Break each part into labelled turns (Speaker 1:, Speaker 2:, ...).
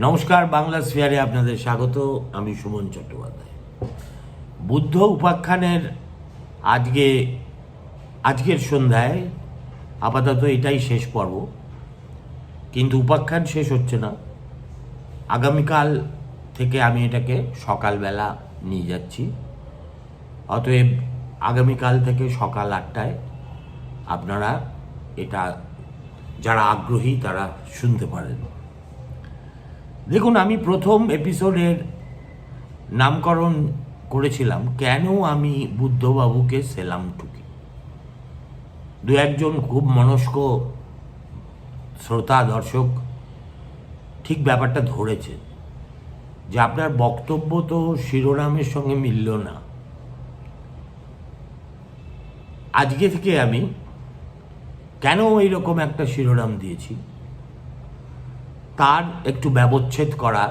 Speaker 1: নমস্কার, বাংলা স্ফিয়ারে আপনাদের স্বাগত। আমি সুমন চট্টোপাধ্যায়। বুদ্ধ উপাখ্যানের আজকে, আজকের সন্ধ্যায় আপাতত এটাই শেষ পর্ব। কিন্তু উপাখ্যান শেষ হচ্ছে না। আগামীকাল থেকে আমি এটাকে সকালবেলা নিয়ে যাচ্ছি। অতএব আগামীকাল থেকে সকাল আটটায় আপনারা এটা, যারা আগ্রহী তারা শুনতে পারেন। দেখুন, আমি প্রথম এপিসোডের নামকরণ করেছিলাম, কেন আমি বুদ্ধবাবুকে সেলাম টুকি দু একজন খুব মনস্ক শ্রোতা, দর্শক ঠিক ব্যাপারটা ধরেছে যে আপনার বক্তব্য তো শিরোনামের সঙ্গে মিলল না। আজকে থেকে আমি কেন এইরকম একটা শিরোনাম দিয়েছি? তার একটু ব্যবচ্ছেদ করা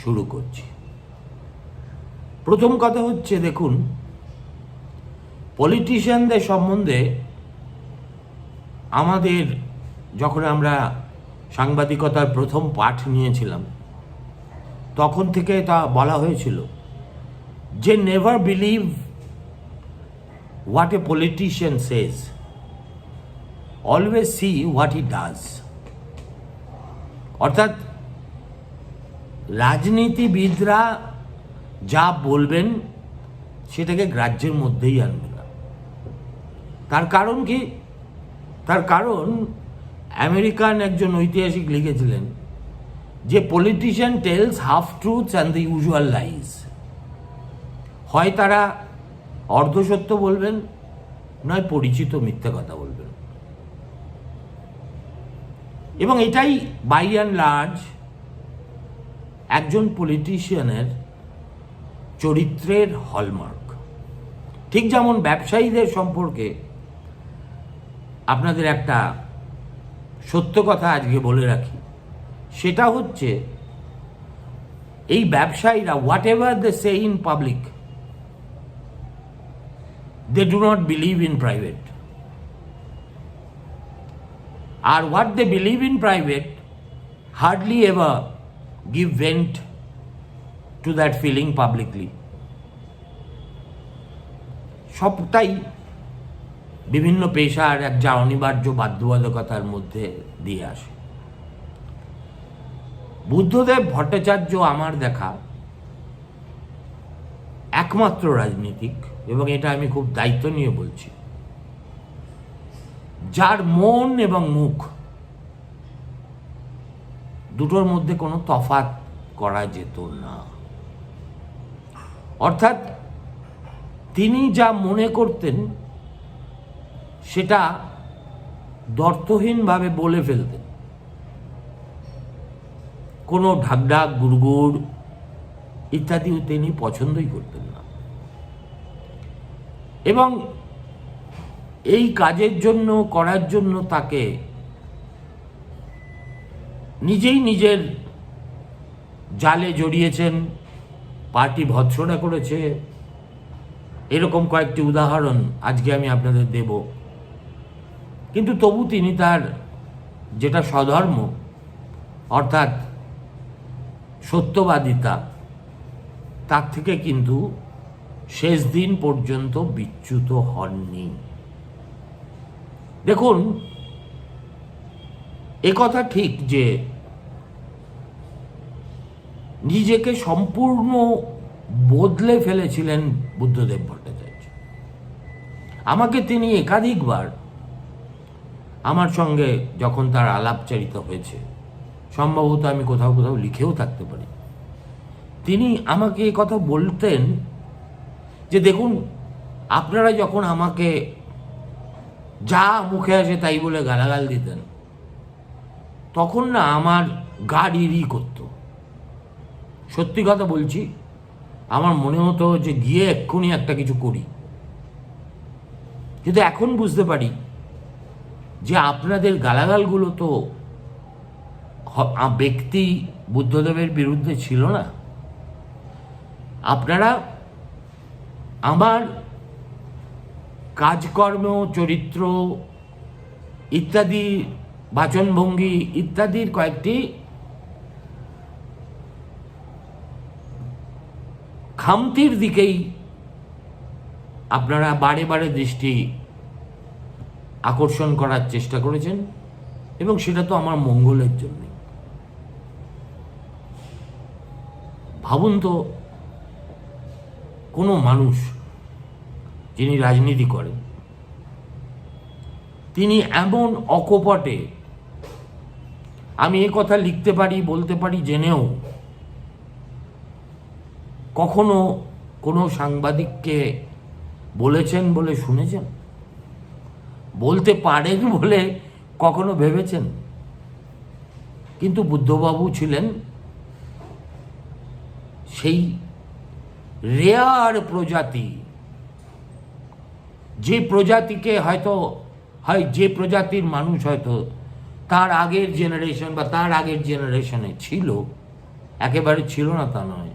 Speaker 1: শুরু করছি। প্রথম কথা হচ্ছে, দেখুন পলিটিশিয়ানদের সম্বন্ধে আমাদের যখন আমরা সাংবাদিকতার প্রথম পাঠ নিয়েছিলাম, তখন থেকে তা বলা হয়েছিল যে never believe what a politician says always see what he does অর্থাৎ রাজনীতিবিদরা যা বলবেন সেটাকে গ্রাহ্যের মধ্যেই আনবে না। তার কারণ কি? তার কারণ আমেরিকান একজন ঐতিহাসিক লিখেছিলেন যে politician tells half truths and the usual lies হয় তারা অর্ধসত্য বলবেন, নয় পরিচিত মিথ্যা কথা বলবেন। এবং এটাই বাই অ্যান্ড লার্জ একজন পলিটিশিয়ানের চরিত্রের হলমার্ক ঠিক যেমন ব্যবসায়ীদের সম্পর্কে আপনাদের একটা সত্য কথা আজকে বলে রাখি, সেটা হচ্ছে এই ব্যবসায়ীরা whatever they say in public they do not believe in private R what they believe in private hardly ever give vent to that feeling publicly সবটাই বিভিন্ন পেশার এক যা অনিবার্য বাধ্যবাধকতার মধ্যে দিয়ে আসে। বুদ্ধদেব ভট্টাচার্য আমার দেখা একমাত্র রাজনীতিক এবং এটা আমি খুব দায়িত্ব নিয়ে বলছি। যার মন এবং মুখ দুটোর মধ্যে কোনো তফাত করা যেত না। অর্থাৎ তিনি যা মনে করতেন, সেটা দর্থহীনভাবে বলে ফেলতেন। কোনো ঢাকঢাক, গুড়গুড় ইত্যাদিও তিনি পছন্দই করতেন না। এবং এই কাজের জন্য, করার জন্য তাকে নিজেই নিজের জালে জড়িয়েছেন, পার্টি ভৎসনা করেছে। এরকম কয়েকটি উদাহরণ আজকে আমি আপনাদের দেব। কিন্তু তবু তিনি তার যেটা স্বধর্ম, অর্থাৎ সত্যবাদিতা, তার থেকে কিন্তু শেষ দিন পর্যন্ত বিচ্যুত হননি। দেখুন কথা ঠিক যে নিজেকে সম্পূর্ণ বদলে ফেলেছিলেন বুদ্ধদেব ভট্টাচার্য। আমাকে তিনি একাধিকবার আমার সঙ্গে যখন তার আলাপচারিতা হয়েছে, সম্ভবত আমি কোথাও কোথাও লিখেও থাকতে পারি, তিনি আমাকে কথা বলতেন যে, দেখুন, আপনারা যখন আমাকে যা মুখে আসে তাই বলে গালাগাল দিতেন। তখন না আমার গা রিরি করত। সত্যি কথা বলছি, আমার মনে হতো যে গিয়ে এক্ষুনি একটা কিছু করি। কিন্তু এখন বুঝতে পারি যে আপনাদের গালাগালগুলো তো ব্যক্তি বুদ্ধদেবের বিরুদ্ধে ছিল না। আপনারা আমার কাজকর্ম, চরিত্র ইত্যাদি, বাচনভঙ্গি ইত্যাদির কয়েকটি খামতির দিকেই আপনারা বারে বারে দৃষ্টি আকর্ষণ করার চেষ্টা করেছেন এবং সেটা তো আমার মঙ্গলের জন্যে। ভাবুন তো, কোনো মানুষ যিনি রাজনীতি করেন। তিনি এমন অকপটে, আমি এ কথা লিখতে পারি, বলতে পারি, জেনেও কখনো কোনো সাংবাদিককে বলেছেন বলে শুনেছেন? বলতে পারেন বলে কখনো ভেবেছেন? কিন্তু বুদ্ধবাবু ছিলেন সেই রেয়ার প্রজাতি যে প্রজাতিকে হয়তো, হয় যে প্রজাতির মানুষ হয়তো তার আগের জেনারেশন বা তার আগের জেনারেশনে ছিল, একেবারে ছিল না তা নয়।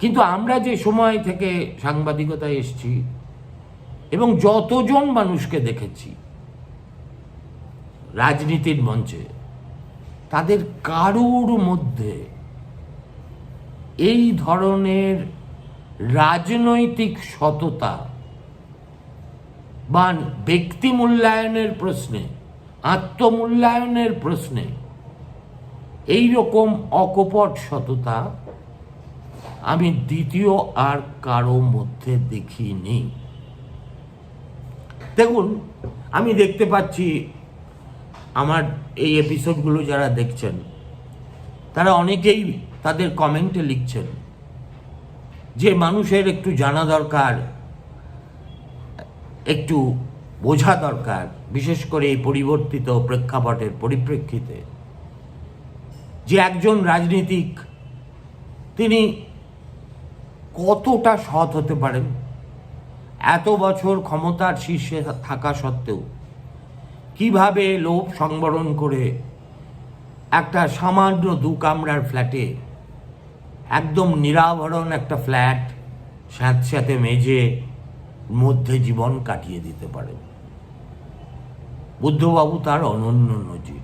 Speaker 1: কিন্তু আমরা যে সময় থেকে সাংবাদিকতায় এসছি এবং যতজন মানুষকে দেখেছি রাজনীতির মঞ্চে, তাদের কারুর মধ্যে এই ধরনের রাজনৈতিক সততা বা ব্যক্তি মূল্যায়নের প্রশ্নে, আত্মমূল্যায়নের প্রশ্নে এই রকম অকপট সততা আমি দ্বিতীয় আর কারও মধ্যে দেখিনি। দেখুন, আমি দেখতে পাচ্ছি আমার এই এপিসোডগুলো যারা দেখছেন, তারা অনেকেই তাদের কমেন্টে লিখছেন যে মানুষের একটু জানা দরকার একটু বোঝা দরকার, বিশেষ করে এই পরিবর্তিত প্রেক্ষাপটের পরিপ্রেক্ষিতে। যে একজন রাজনীতিক, তিনি কতটা সৎ হতে পারেন? এত বছর ক্ষমতার শীর্ষে থাকা সত্ত্বেও কীভাবে লোভ সংবরণ করে একটা সামান্য দু কামরার ফ্ল্যাটে একদম নিরাভরণ একটা ফ্ল্যাট, স্যাঁতস্যাঁতে মেঝে মধ্যে জীবন কাটিয়ে দিতে পারেন। বুদ্ধবাবু তার অনন্য নজির,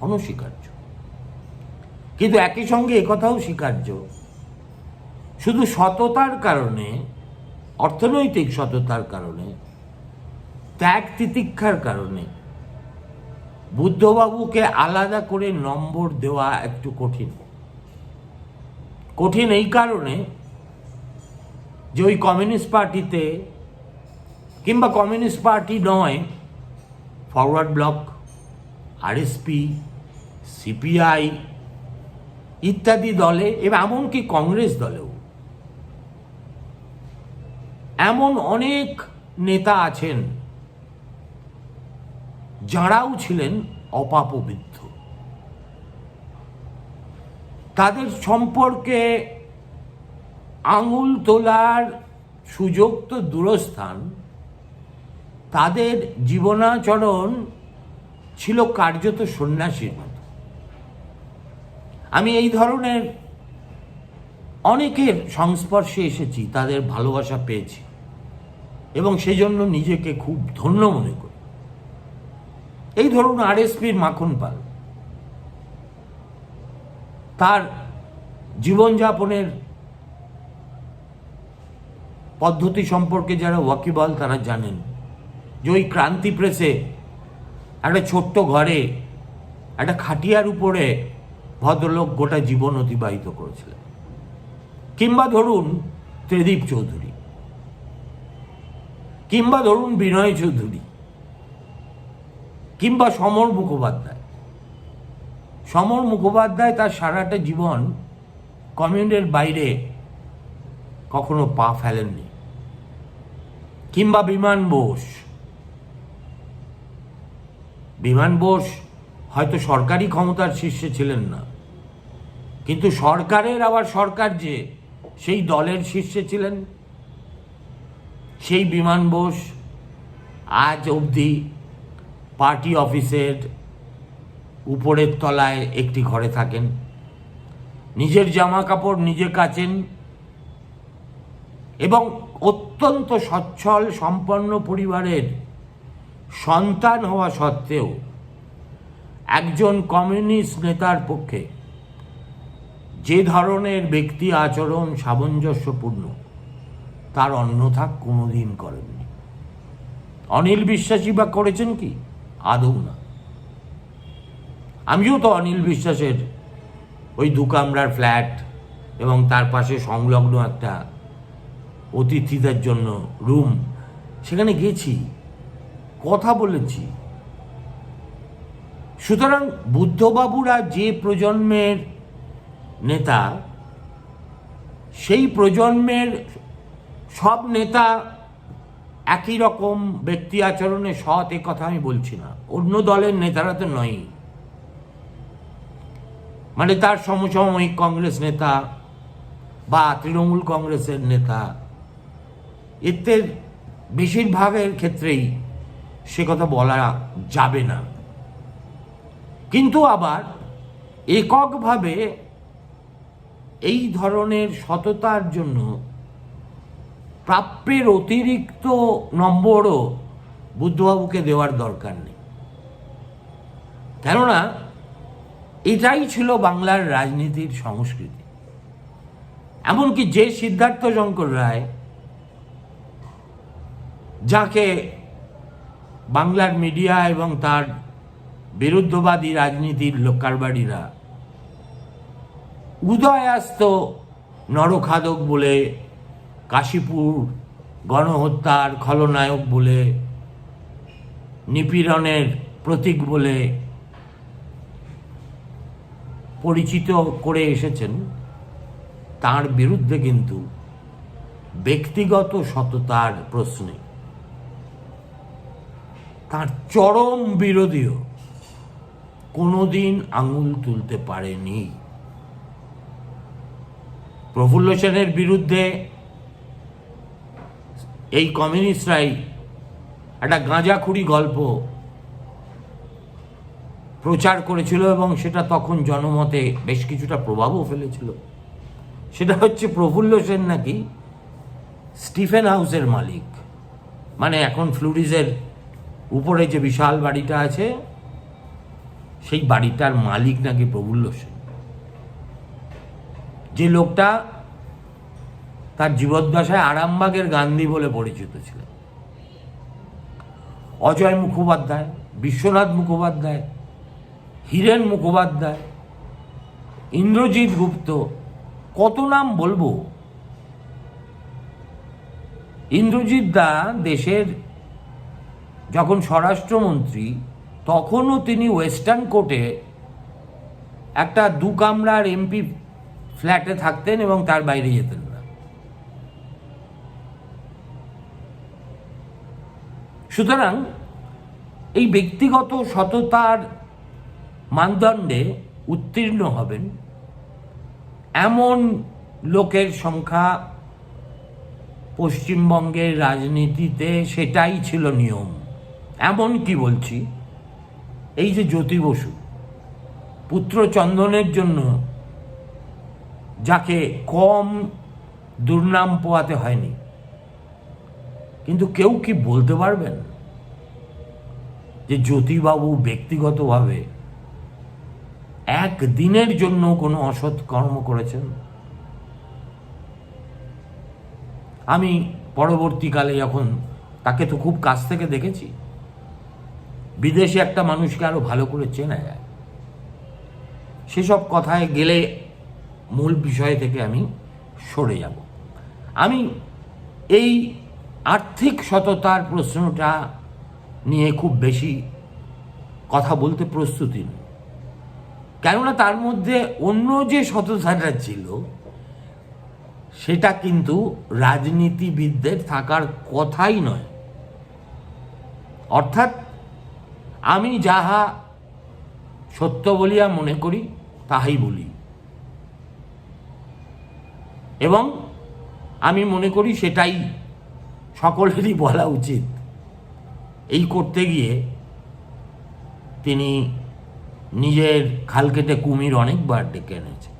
Speaker 1: অনস্বীকার্য। কিন্তু একই সঙ্গে একথাও স্বীকার্য। শুধু সততার কারণে, অর্থনৈতিক সততার কারণে, ত্যাগ তিতিক্ষার কারণে, বুদ্ধবাবুকে আলাদা করে নম্বর দেওয়া একটু কঠিন। কঠিন এই কারণে যে ওই কমিউনিস্ট পার্টিতে কিংবা কমিউনিস্ট পার্টি নয় ফরওয়ার্ড ব্লক আরএসপি সিপিআই ইত্যাদি দলে এবং এমনকি কংগ্রেস দলেও। এমন অনেক নেতা আছেন যাঁরাও ছিলেন অপাপবিদ্ধ। তাদের সম্পর্কে আঙুল তোলার সুযোগ তো দূরস্থান তাদের জীবনাচরণ ছিল কার্যত সন্ন্যাসীর মতো। আমি এই ধরনের অনেকের সংস্পর্শে এসেছি, তাদের ভালোবাসা পেয়েছি এবং সেজন্য নিজেকে খুব ধন্য মনে করি। এই ধরুন আর আরএসপির মাখন পাল। তার জীবনযাপনের পদ্ধতি সম্পর্কে যারা ওয়াকিবল তারা জানেন। যে ওই ক্রান্তি প্রেসে। একটা ছোট্ট ঘরে, একটা খাটিয়ার উপরে ভদ্রলোক গোটা জীবন অতিবাহিত করেছিলেন। কিংবা ধরুন ত্রিদীপ চৌধুরী। কিংবা ধরুন বিনয় চৌধুরী। কিংবা সমর মুখোপাধ্যায়। সমর মুখোপাধ্যায় তার সারাটা জীবন কমিউনের বাইরে কখনো পা ফেলেননি। কিংবা বিমান বোস। বিমান বোস হয়তো সরকারি ক্ষমতার শীর্ষে ছিলেন না। কিন্তু সরকারের আবার সরকার যে, সেই দলের শীর্ষে ছিলেন। সেই বিমান বোস আজ অবধি পার্টি অফিসের উপরের তলায় একটি ঘরে থাকেন। নিজের জামা কাপড় নিজে কাচেন এবং অত্যন্ত সচ্ছল, সম্পন্ন পরিবারের সন্তান হওয়া সত্ত্বেও একজন কমিউনিস্ট নেতার পক্ষে যে ধরনের ব্যক্তি আচরণ সামঞ্জস্যপূর্ণ, তার অন্যথা কোনোদিন করেননি। অনিল বিশ্বাসী বা করেছেন কি? আদৌ না। আমিও তো অনিল বিশ্বাসের ওই দু কামরার ফ্ল্যাট এবং তার পাশে সংলগ্ন একটা অতিথিদের জন্য রুম সেখানে গেছি। কথা বলেছি। সুতরাং বুদ্ধবাবুরা যে প্রজন্মের নেতা, সেই প্রজন্মের সব নেতা একই রকম ব্যক্তি আচরণে সৎ, এ কথা আমি বলছি না। অন্য দলের নেতারা তো নয় মানে তার সমসাময়িক কংগ্রেস নেতা বা তৃণমূল কংগ্রেসের নেতা এতে বেশিরভাগের ক্ষেত্রেই সে কথা বলা যাবে না। কিন্তু আবার এককভাবে এই ধরনের সততার জন্য প্রাপ্যের অতিরিক্ত নম্বরও বুদ্ধবাবুকে দেওয়ার দরকার নেই। কেননা এটাই ছিল বাংলার রাজনীতির সংস্কৃতি। এমনকি যে সিদ্ধার্থ শঙ্কর রায়, যাকে বাংলার মিডিয়া এবং তার বিরুদ্ধবাদী রাজনীতির লোকারবাড়িরা উদয়াস্ত নরখাদক বলে, কাশীপুর গণহত্যার খলনায়ক বলে, নিপীড়নের প্রতীক বলে পরিচিত করে এসেছেন, তার বিরুদ্ধে কিন্তু ব্যক্তিগত সততার প্রশ্নে। তার চরম বিরোধীও কোনোদিন আঙুল তুলতে পারেনি। প্রফুল্ল সেনের বিরুদ্ধে এই কমিউনিস্টরাই একটা গাঁজাখুরি গল্প প্রচার করেছিল এবং সেটা তখন জনমতে বেশ কিছুটা প্রভাবও ফেলেছিল। সেটা হচ্ছে প্রফুল্ল সেন নাকি স্টিফেন হাউসের মালিক। মানে এখন ফ্লুরিজের উপরে যে বিশাল বাড়িটা আছে, সেই বাড়িটার মালিক নাকি প্রফুল্ল সেন। যে লোকটা তার জীবদ্দশায় আরামবাগের গান্ধী বলে পরিচিত ছিলেন অজয় মুখোপাধ্যায়, বিশ্বনাথ মুখোপাধ্যায়, হীরেন মুখোপাধ্যায়, ইন্দ্রজিৎ গুপ্ত, কত নাম বলব? ইন্দ্রজিৎ দা দেশের যখন স্বরাষ্ট্রমন্ত্রী, তখনও তিনি ওয়েস্টার্ন কোর্টে একটা দু কামরার এমপি ফ্ল্যাটে থাকতেন এবং তার বাইরে যেতেন না। সুতরাং এই ব্যক্তিগত সততার মানদণ্ডে উত্তীর্ণ হবেন এমন লোকের সংখ্যা পশ্চিমবঙ্গের রাজনীতিতে সেটাই ছিল নিয়ম। এমন কি বলছি? এই যে জ্যোতি বসু, পুত্র চন্দনের জন্য যাকে কম দুর্নাম পোয়াতে হয়নি, কিন্তু কেউ কি বলতে পারবেন যে জ্যোতিবাবু ব্যক্তিগতভাবে এক দিনের জন্য কোনো অসৎ কর্ম করেছেন? আমি পরবর্তীকালে যখন তাকে তো খুব কাছ থেকে দেখেছি বিদেশে একটা মানুষকে আরও ভালো করে চেনা যায়। সেসব কথায় গেলে মূল বিষয় থেকে আমি সরে যাব। আমি এই আর্থিক সততার প্রশ্নটা নিয়ে খুব বেশি কথা বলতে প্রস্তুতি নেই। কেননা তার মধ্যে অন্য যে সততাটা ছিল, সেটা কিন্তু রাজনীতিবিদদের থাকার কথাই নয়। অর্থাৎ আমি যাহা সত্য বলিয়া মনে করি, তাহাই বলি। এবং আমি মনে করি সেটাই সকলেরই বলা উচিত। এই করতে গিয়ে তিনি নিজের খাল কেটে কুমির অনেকবার ডেকে এনেছে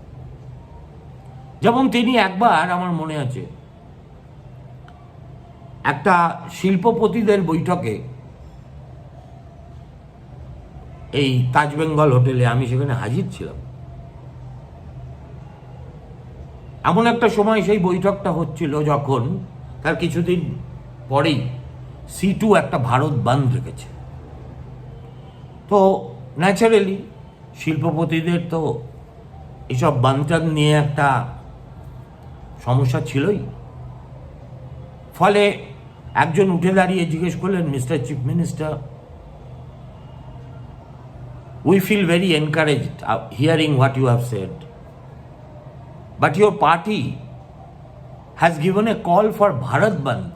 Speaker 1: যেমন তিনি একবার, আমার মনে আছে, একটা শিল্পপতিদের বৈঠকে এই তাজ বেঙ্গল হোটেলে আমি সেখানে হাজির ছিলাম। এমন একটা সময় সেই বৈঠকটা হচ্ছিল যখন তার কিছুদিন পরেই সি টু একটা ভারত বান্ধ রেখেছে তো ন্যাচারালি শিল্পপতিদের তো এসব বানটান নিয়ে একটা সমস্যা ছিলই। ফলে একজন উঠে দাঁড়িয়ে জিজ্ঞেস করলেন, mister chief minister We feel very encouraged uh, hearing what you have said. But your party has given a call for Bharat Bandh.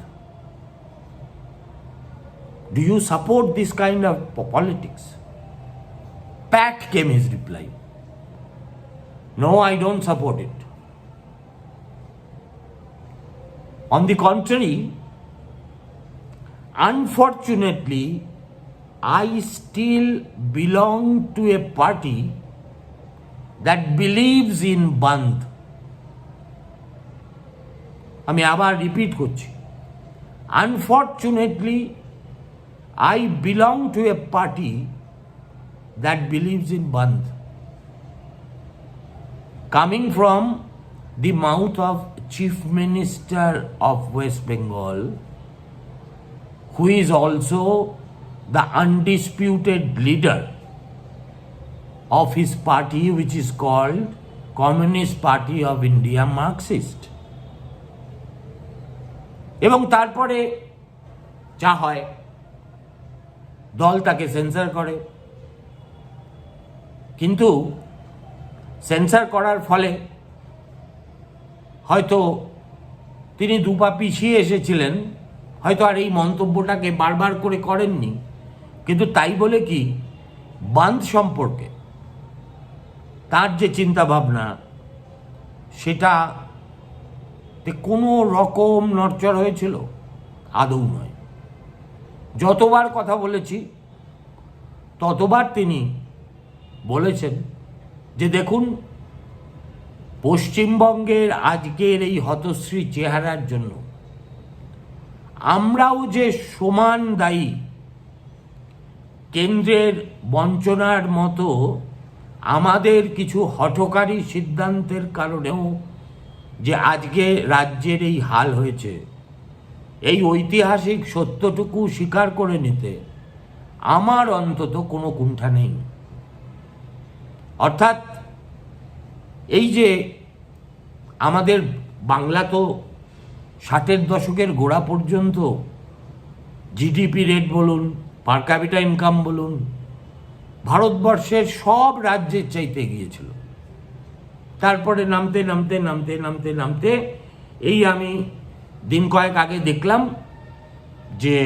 Speaker 1: Do you support this kind of politics? Pat came his reply. No, I don't support it. On the contrary, unfortunately, I still belong to a party that believes in Bandh. আমি আবার repeat করছি unfortunately I belong to a party that believes in Bandh. Coming from the mouth of Chief Minister of West Bengal, who is also the undisputed leader of his party, which is called Communist Party of India Marxist. এবং তারপরে যা হয় দল তাকে sensor করে কিন্তু sensor করার ফলে হয়তো তিনি দুপা পিছিয়ে এসেছিলেন হয়তো আর এই মন্তব্যটাকে বারবার করে করেননি কিন্তু তাই বলে কি? বান্ধ সম্পর্কে। তার যে চিন্তা ভাবনা সেটা কোনো রকম নড়চড় হয়েছিল? আদৌ নয়। যতবার কথা বলেছি, ততবার তিনি বলেছেন যে, দেখুন, পশ্চিমবঙ্গের আজকের এই হতশ্রী চেহারার জন্য আমরাও যে সমান দায়ী কেন্দ্রের বঞ্চনার মতো আমাদের কিছু হঠকারী সিদ্ধান্তের কারণেও যে আজকে রাজ্যের এই হাল হয়েছে, এই ঐতিহাসিক সত্যটুকু স্বীকার করে নিতে আমার অন্তত কোনো কুণ্ঠা নেই। অর্থাৎ এই যে আমাদের বাংলা তো ষাটের দশকের গোড়া পর্যন্ত জিডিপি রেট বলুন পার ক্যাপিটা ইনকাম বলুন, ভারতবর্ষের সব রাজ্যের চাইতে গিয়েছিল। তারপরে নামতে নামতে নামতে নামতে নামতে এই আমি দিন কয়েক আগে দেখলাম যে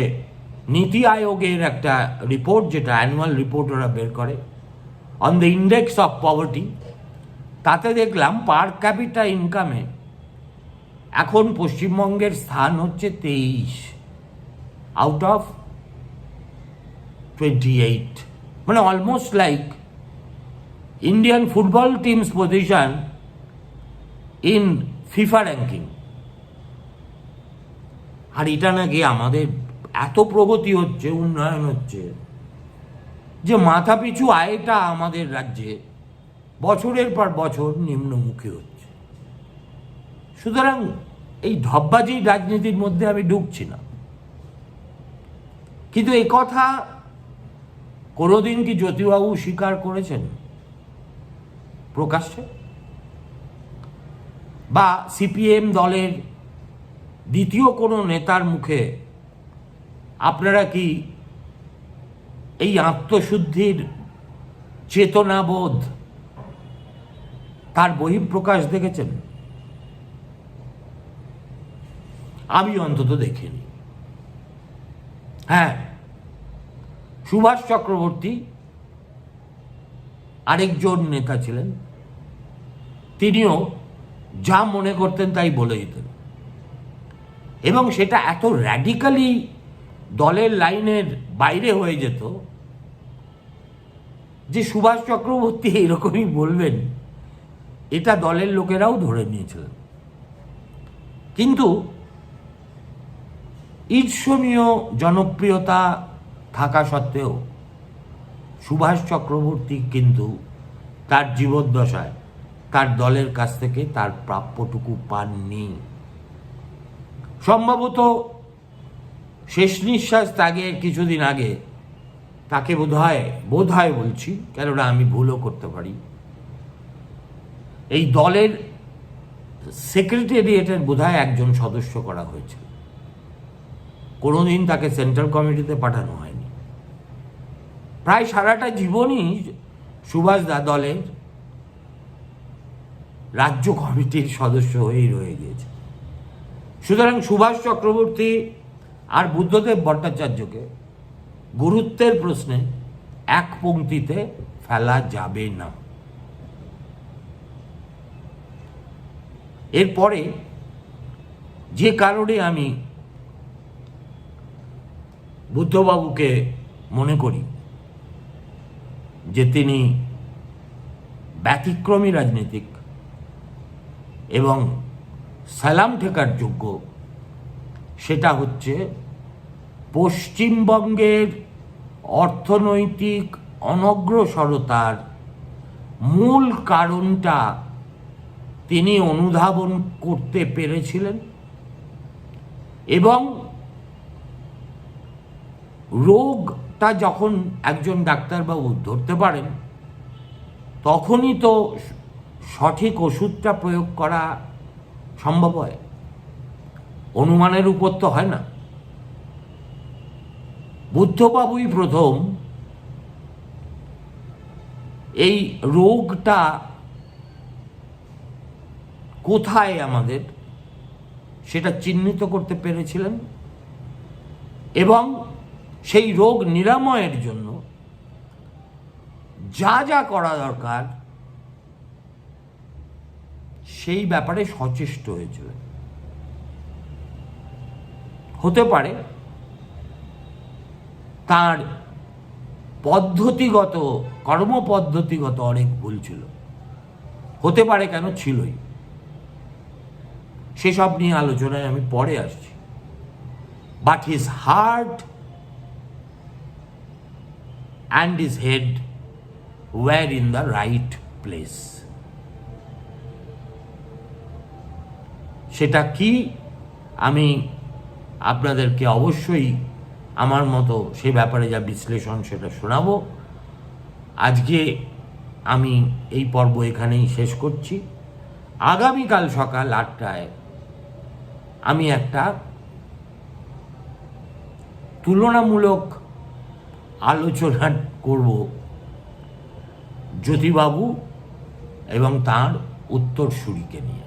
Speaker 1: নীতি আয়োগের একটা রিপোর্ট যেটা অ্যানুয়াল রিপোর্ট ওরা বের করে on the index of poverty তাতে দেখলাম পার ক্যাপিটা ইনকামে এখন পশ্চিমবঙ্গের স্থান হচ্ছে তেইশ। আউট অফ টোয়েন্টি এইট মানে almost like Indian football team's position in FIFA ranking আর এটা নাকি আমাদের এত প্রগতি হচ্ছে, উন্নয়ন হচ্ছে, যে মাথা পিছু আয়টা আমাদের রাজ্যে বছরের পর বছর নিম্নমুখী হচ্ছে। সুতরাং এই ঢব্বাজি রাজনীতির মধ্যে আমি ঢুকছি না। কিন্তু এই কথা কোনোদিন কি জ্যোতিবাবু স্বীকার করেছেন? প্রকাশ্যে? বা সিপিএম দলের দ্বিতীয় কোনো নেতার মুখে আপনারা কি এই আত্মশুদ্ধির চেতনাবোধ তার বহিঃপ্রকাশ দেখেছেন? আমি অন্তত দেখিনি। হ্যাঁ সুভাষ চক্রবর্তী আরেকজন নেতা ছিলেন। তিনিও যা মনে করতেন তাই বলে দিতেন। এবং সেটা এত র্যাডিক্যালি দলের লাইনের বাইরে হয়ে যেত যে সুভাষ চক্রবর্তী এরকমই বলবেন, এটা দলের লোকেরাও ধরে নিয়েছিলেন। কিন্তু ঈর্ষণীয়, জনপ্রিয়তা থাকা সত্ত্বেও সুভাষ চক্রবর্তী কিন্তু তার জীবদ্দশায় তার দলের কাছ থেকে তার প্রাপ্যটুকু পাননি। সম্ভবত শেষ নিঃশ্বাস ত্যাগের কিছুদিন আগে তাকে বোধ হয় বোধ হয় বলছি, কেননা আমি ভুলও করতে পারি। এই দলের সেক্রেটারিয়েটের বোধহয় একজন সদস্য করা হয়েছে। কোনোদিন তাকে সেন্ট্রাল কমিটিতে পাঠানো হয়নি। প্রায় সারাটা জীবনই সুভাষ দা দলের রাজ্য কমিটির সদস্য হয়েই রয়ে গিয়েছে। সুতরাং সুভাষ চক্রবর্তী আর বুদ্ধদেব ভট্টাচার্যকে গুরুত্বের প্রশ্নে এক পঙ্ক্তিতে ফেলা যাবে না। এরপরে যে কারণে আমি বুদ্ধবাবুকে মনে করি যে তিনি ব্যতিক্রমী রাজনীতিক এবং সালাম ঠেকার যোগ্য, সেটা হচ্ছে পশ্চিমবঙ্গের অর্থনৈতিক অনগ্রসরতার মূল কারণটা তিনি অনুধাবন করতে পেরেছিলেন এবং রোগটা যখন একজন ডাক্তারবাবু ধরতে পারেন, তখনই তো সঠিক ওষুধটা প্রয়োগ করা সম্ভব হয়। অনুমানের উপর তো হয় না। বুদ্ধবাবুই প্রথম এই রোগটা কোথায় আমাদের সেটা চিহ্নিত করতে পেরেছিলেন এবং সেই রোগ নিরাময়ের জন্য যা যা করা দরকার, সেই ব্যাপারে সচেষ্ট হয়েছিল। হতে পারে তার পদ্ধতিগত, কর্মপদ্ধতিগত অনেক ভুল ছিল। হতে পারে কেন? ছিলই। সেসব নিয়ে আলোচনায় আমি পরে আসছি। But his heart and his head were in the right place সেটা কি? আমি আপনাদেরকে অবশ্যই আমার মতো সে ব্যাপারে যা বিশ্লেষণ সেটা শোনাবো। আজকে আমি এই পর্ব এখানেই শেষ করছি। আগামীকাল সকাল আটটায় আমি একটা তুলনামূলক আলোচনা করব জ্যোতিবাবু এবং তার উত্তরসূরিকে নিয়ে।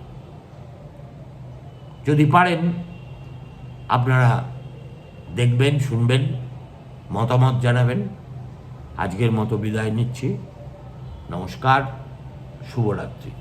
Speaker 1: যদি পারেন, আপনারা দেখবেন, শুনবেন, মতামত জানাবেন। আজকের মতো বিদায় নিচ্ছি। নমস্কার, শুভরাত্রি।